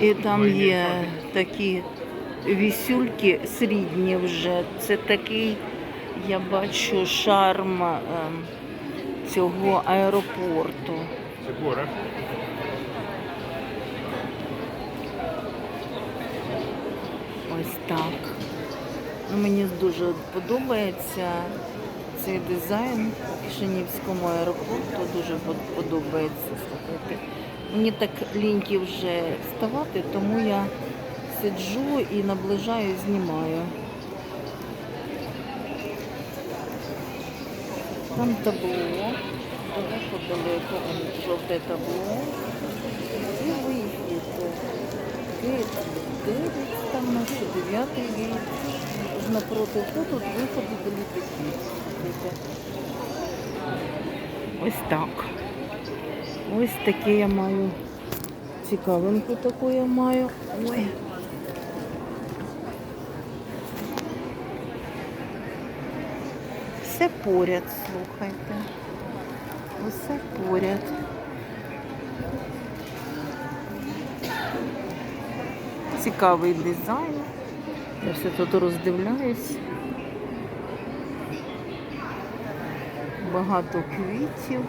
І там є такі вісюльки срібні вже. Це такий, я бачу, шарм ем, цього аеропорту. Сикора. Ось так. Ну, мені дуже подобається цей дизайн Кишинівському аеропорту. Дуже подобається. Слухайте. Мені так ліньки вже вставати, тому я сиджу і наближаю, знімаю. Там табло, далеко-далеко, жовте табло. І. Гейт 9, там наче 9 гейт. Напроти тут виходи до літаків. Ось так. Ось таке я маю. Цікавинку таку я маю. Ой. Все поряд, слухайте. Усе поряд. Цікавий дизайн. Я все тут роздивляюсь. Багато квітів.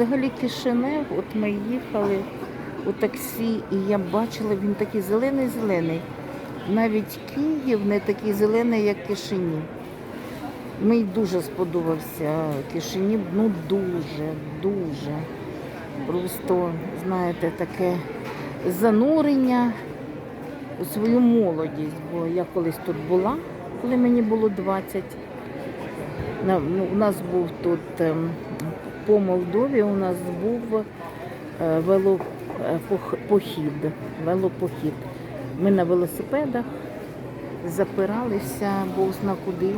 Взагалі Кишинев, от ми їхали у таксі, і я бачила, він такий зелений-зелений. Навіть Київ не такий зелений, як Кишинів. Мені дуже сподобався Кишинів, ну дуже, дуже. Просто, знаєте, таке занурення у свою молодість, бо я колись тут була, коли мені було 20. Ну, У нас був тут ем, по Молдові, у нас був е, велопохід. велопохід. Ми на велосипедах запиралися, бо зна куди.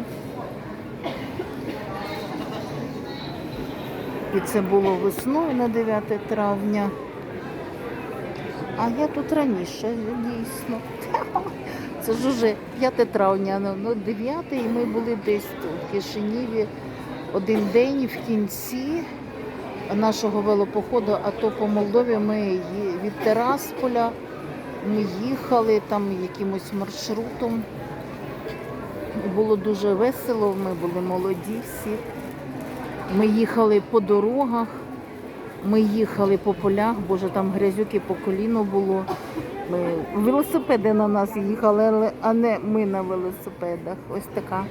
І це було весною на 9 травня. А я тут раніше, дійсно. Це ж уже 5 травня, ну, ну 9 і ми були десь тут, в Кишиніві один день в кінці нашого велопоходу, а то по Молдові ми від Терасполя ми їхали там якимось маршрутом. Було дуже весело, ми були молоді всі. Ми їхали по дорогах, ми їхали по полях, боже, там грязюки по коліно було. Ми велосипеди на нас їхали, а не ми на велосипедах. Ось така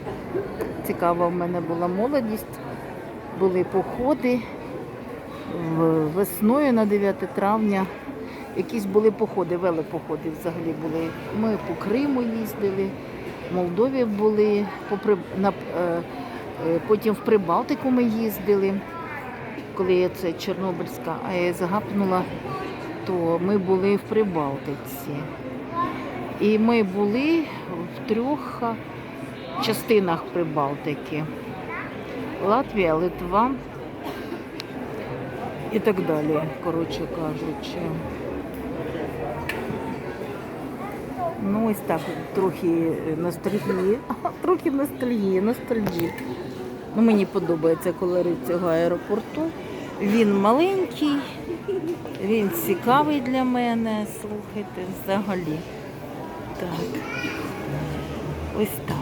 цікава в мене була молодість. Були походи весною на 9 травня. Якісь були походи, велопоходи взагалі були. Ми по Криму їздили, в Молдові були, е, е, потім в Прибалтику ми їздили, коли я це Чорнобильська АЕС гапнула, то ми були в Прибалтиці. І ми були в трьох частинах Прибалтики. Латвія, Литва і так далі, коротше кажучи. Ну, ось так, трохи ностальгії, трохи ностальгії, ностальджі. Ну, мені подобається колорит цього аеропорту. Він маленький, він цікавий для мене, слухайте, взагалі. Так. Ось так.